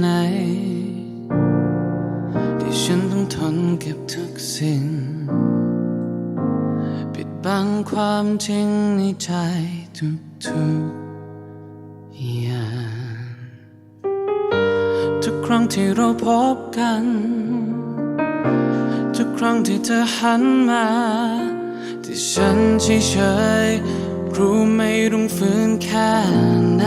ไหน ที่ฉันต้องทนเก็บทุกสิ่ง ปิดบังความจริงในใจทุกๆอย่างทุกครั้งที่เราพบกัน ทุกครั้งที่เธอหันมา ที่ฉันเฉยๆรู้ไม่ต้องฝืนแค่ไหน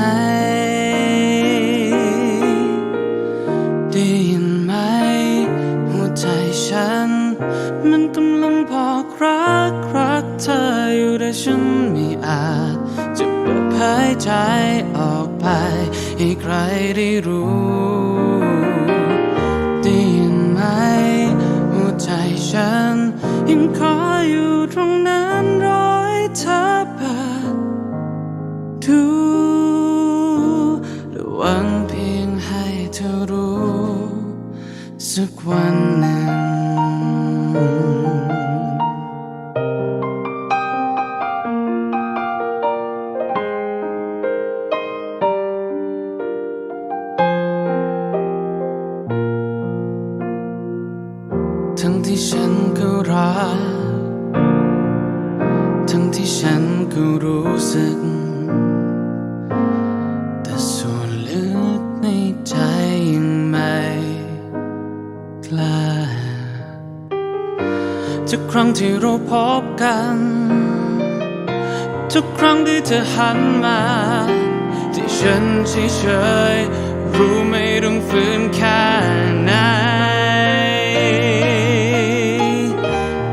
ยินไหม หัวใจฉัน มันกำลังบอกรักรักเธออยู่แต่ฉันไม่อาจ จะเปิดเผยใจออกไป ให้ใครได้รู้ได้ยินไหม หัวใจฉันยังคอ สักวันหนึ่งทั้งที่ฉันก็รัก ทั้งที่ฉันก็รู้สึก ครั้งที่เราพบกัน ทุกครั้งที่เธอหันมา ที่ฉันเฉยๆรู้ไม่ต้องฝืนแค่ไหน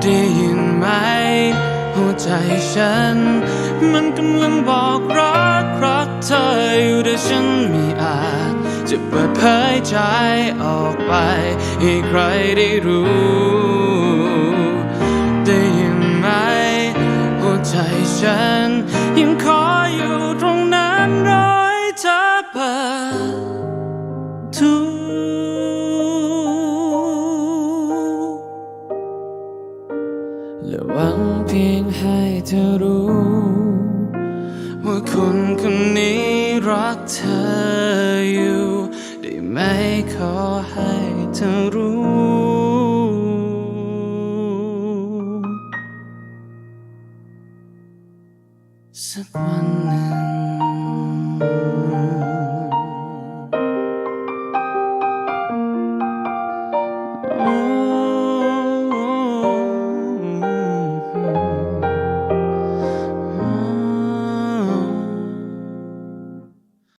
ได้ยินไหม หัวใจฉัน มันกำลังบอกรักรักเธออยู่แต่ฉันไม่อาจจะเปิดเผยใจออกไป ให้ใครได้รู้ เธอรู้ ว่าคนคนนี้รักเธออยู่ ได้ไหมขอให้เธอรู้สักวันหนึ่ง